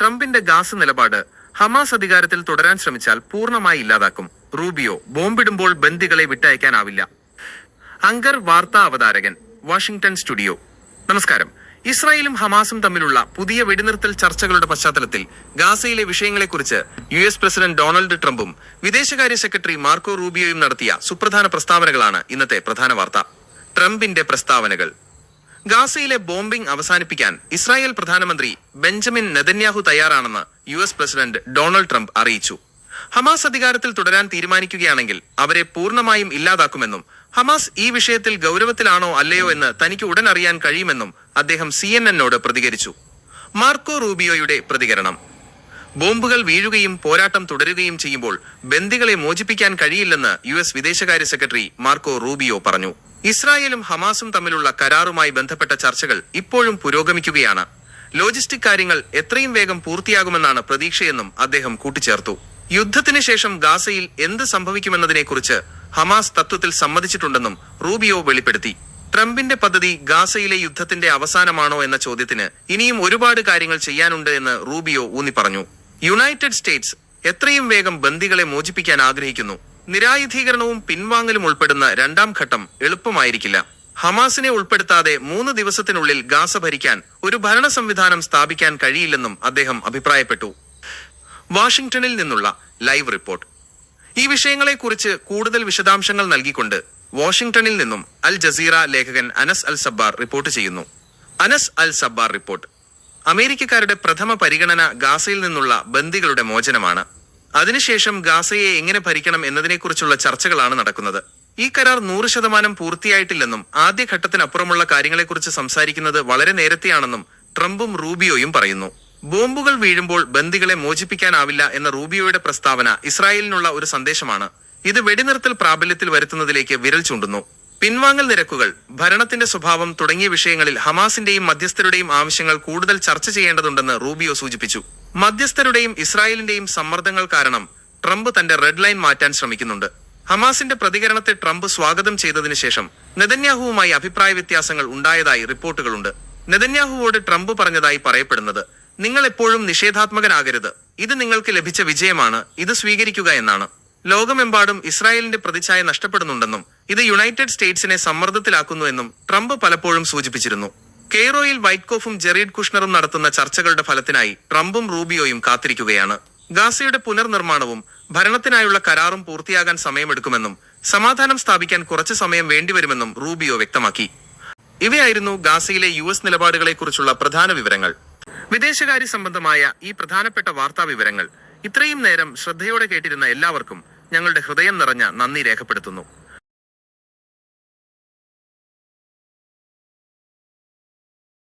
ട്രംപിന്റെ ഗാസ് നിലപാട് ഹമാസ് അധികാരത്തിൽ തുടരാൻ ശ്രമിച്ചാൽ പൂർണമായി ഇല്ലാതാക്കും. റൂബിയോ ബോംബിടുമ്പോൾ ബന്ദികളെ വിട്ടയക്കാനാവില്ല. അങ്കർ വാർത്താ അവതാരകൻ വാഷിംഗ്ടൺ സ്റ്റുഡിയോ. നമസ്കാരം. ഇസ്രായേലും ഹമാസും തമ്മിലുള്ള പുതിയ വെടിനിർത്തൽ ചർച്ചകളുടെ പശ്ചാത്തലത്തിൽ ഗാസയിലെ വിഷയങ്ങളെക്കുറിച്ച് യു എസ് പ്രസിഡന്റ് ഡൊണാൾഡ് ട്രംപും വിദേശകാര്യ സെക്രട്ടറി മാർക്കോ റൂബിയോയും നടത്തിയ സുപ്രധാന പ്രസ്താവനകളാണ് ഇന്നത്തെ പ്രധാന വാർത്ത. ട്രംപിന്റെ പ്രസ്താവനകൾ. ഗാസയിലെ ബോംബിംഗ് അവസാനിപ്പിക്കാൻ ഇസ്രായേൽ പ്രധാനമന്ത്രി ബെഞ്ചമിൻ നെതന്യാഹു തയ്യാറാണെന്ന് U S president Donald Trump അറിയിച്ചു. ഹമാസ് അധികാരത്തിൽ തുടരാൻ തീരുമാനിക്കുകയാണെങ്കിൽ അവരെ പൂർണമായും ഇല്ലാതാക്കുമെന്നും ഹമാസ് ഈ വിഷയത്തിൽ ഗൗരവത്തിലാണോ അല്ലയോ എന്ന് തനിക്ക് ഉടൻ അറിയാൻ കഴിയുമെന്നും അദ്ദേഹം സി പ്രതികരിച്ചു. മാർക്കോ റൂബിയോയുടെ പ്രതികരണം. ബോംബുകൾ വീഴുകയും പോരാട്ടം തുടരുകയും ചെയ്യുമ്പോൾ ബന്ദികളെ മോചിപ്പിക്കാൻ കഴിയില്ലെന്ന് യു എസ് വിദേശകാര്യ സെക്രട്ടറി മാർക്കോ റൂബിയോ പറഞ്ഞു. ഇസ്രായേലും ഹമാസും തമ്മിലുള്ള കരാറുമായി ബന്ധപ്പെട്ട ചർച്ചകൾ ഇപ്പോഴും പുരോഗമിക്കുകയാണ്. ലോജിസ്റ്റിക് കാര്യങ്ങൾ എത്രയും വേഗം പൂർത്തിയാകുമെന്നാണ് പ്രതീക്ഷയെന്നും അദ്ദേഹം കൂട്ടിച്ചേർത്തു. യുദ്ധത്തിന് ശേഷം ഗാസയിൽ എന്ത് സംഭവിക്കുമെന്നതിനെക്കുറിച്ച് ഹമാസ് തത്വത്തിൽ സമ്മതിച്ചിട്ടുണ്ടെന്നും റൂബിയോ വെളിപ്പെടുത്തി. ട്രംപിന്റെ പദ്ധതി ഗാസയിലെ യുദ്ധത്തിന്റെ അവസാനമാണോ എന്ന ചോദ്യത്തിന് ഇനിയും ഒരുപാട് കാര്യങ്ങൾ ചെയ്യാനുണ്ട് എന്ന് റൂബിയോ ഊന്നി പറഞ്ഞു യുണൈറ്റഡ് സ്റ്റേറ്റ്സ് എത്രയും വേഗം ബന്ദികളെ മോചിപ്പിക്കാൻ ആഗ്രഹിക്കുന്നു. നിരായുധീകരണവും പിൻവാങ്ങലും ഉൾപ്പെടുന്ന രണ്ടാം ഘട്ടം എളുപ്പമായിരിക്കില്ല. ഹമാസിനെ ഉൾപ്പെടുത്താതെ മൂന്ന് ദിവസത്തിനുള്ളിൽ ഗാസ ഭരിക്കാൻ ഒരു ഭരണ സംവിധാനം സ്ഥാപിക്കാൻ കഴിയില്ലെന്നും അദ്ദേഹം അഭിപ്രായപ്പെട്ടു. വാഷിംഗ്ടണിൽ നിന്നുള്ള ലൈവ് റിപ്പോർട്ട്. ഈ വിഷയങ്ങളെക്കുറിച്ച് കൂടുതൽ വിശദാംശങ്ങൾ നൽകിക്കൊണ്ട് വാഷിംഗ്ടണിൽ നിന്നും അൽ ജസീറ ലേഖകൻ അനസ് അൽ സബ്ബാർ റിപ്പോർട്ട് ചെയ്യുന്നു. Anas Al Sabbar report. അമേരിക്കക്കാരുടെ പ്രഥമ പരിഗണന ഗാസയിൽ നിന്നുള്ള ബന്ദികളുടെ മോചനമാണ്. അതിനുശേഷം ഗാസയെ എങ്ങനെ ഭരിക്കണം എന്നതിനെക്കുറിച്ചുള്ള ചർച്ചകളാണ് നടക്കുന്നത്. ഈ കരാർ നൂറ് ശതമാനം പൂർത്തിയായിട്ടില്ലെന്നും ആദ്യഘട്ടത്തിനപ്പുറമുള്ള കാര്യങ്ങളെക്കുറിച്ച് സംസാരിക്കുന്നത് വളരെ നേരത്തെയാണെന്നും ട്രംപും റൂബിയോയും പറയുന്നു. ബോംബുകൾ വീഴുമ്പോൾ ബന്ദികളെ മോചിപ്പിക്കാനാവില്ല എന്ന റൂബിയോയുടെ പ്രസ്താവന ഇസ്രായേലിനുള്ള ഒരു സന്ദേശമാണ്. ഇത് വെടിനിർത്തൽ പ്രാബല്യത്തിൽ വരുത്തുന്നതിലേക്ക് വിരൽ ചൂണ്ടുന്നു. പിൻവാങ്ങൽ നിരക്കുകൾ ഭരണത്തിന്റെ സ്വഭാവം തുടങ്ങിയ വിഷയങ്ങളിൽ ഹമാസിന്റെയും മധ്യസ്ഥരുടെയും ആവശ്യങ്ങൾ കൂടുതൽ ചർച്ച ചെയ്യേണ്ടതുണ്ടെന്ന് റൂബിയോ സൂചിപ്പിച്ചു. മധ്യസ്ഥരുടെയും ഇസ്രായേലിന്റെയും സമ്മർദ്ദങ്ങൾ കാരണം ട്രംപ് തന്റെ റെഡ് ലൈൻ മാറ്റാൻ ശ്രമിക്കുന്നുണ്ട്. ഹമാസിന്റെ പ്രതികരണത്തെ ട്രംപ് സ്വാഗതം ചെയ്തതിനു ശേഷം നെതന്യാഹുവുമായി അഭിപ്രായ വ്യത്യാസങ്ങൾ ഉണ്ടായതായി റിപ്പോർട്ടുകളുണ്ട്. നെതന്യാഹുവോട് ട്രംപ് പറഞ്ഞതായി പറയപ്പെടുന്നത് നിങ്ങൾ എപ്പോഴും നിഷേധാത്മകനാകരുത്. ഇത് നിങ്ങൾക്ക് ലഭിച്ച വിജയമാണ്. ഇത് സ്വീകരിക്കുക എന്നാണ്. ലോകമെമ്പാടും ഇസ്രായേലിന്റെ പ്രതിച്ഛായ നഷ്ടപ്പെടുന്നുണ്ടെന്നും ഇത് യുണൈറ്റഡ് സ്റ്റേറ്റ്സിനെ സമ്മർദ്ദത്തിലാക്കുന്നുവെന്നും ട്രംപ് പലപ്പോഴും സൂചിപ്പിച്ചിരുന്നു. കെയ്റോയിൽ വൈറ്റ്കോഫും ജെറീഡ് കുഷ്ണറും നടത്തുന്ന ചർച്ചകളുടെ ഫലത്തിനായി ട്രംപും റൂബിയോയും കാത്തിരിക്കുകയാണ്. ഗാസയുടെ പുനർനിർമ്മാണവും ഭരണത്തിനായുള്ള കരാറും പൂർത്തിയാകാൻ സമയമെടുക്കുമെന്നും സമാധാനം സ്ഥാപിക്കാൻ കുറച്ചു സമയം വേണ്ടിവരുമെന്നും റൂബിയോ വ്യക്തമാക്കി. ഇവയായിരുന്നു ഗാസയിലെ യു എസ് നിലപാടുകളെക്കുറിച്ചുള്ള പ്രധാന വിവരങ്ങൾ. വിദേശകാര്യ സംബന്ധമായ ഈ പ്രധാനപ്പെട്ട വാർത്താ വിവരങ്ങൾ ഇത്രയും നേരം ശ്രദ്ധയോടെ കേട്ടിരുന്ന എല്ലാവർക്കും ഞങ്ങളുടെ ഹൃദയം നിറഞ്ഞ നന്ദി രേഖപ്പെടുത്തുന്നു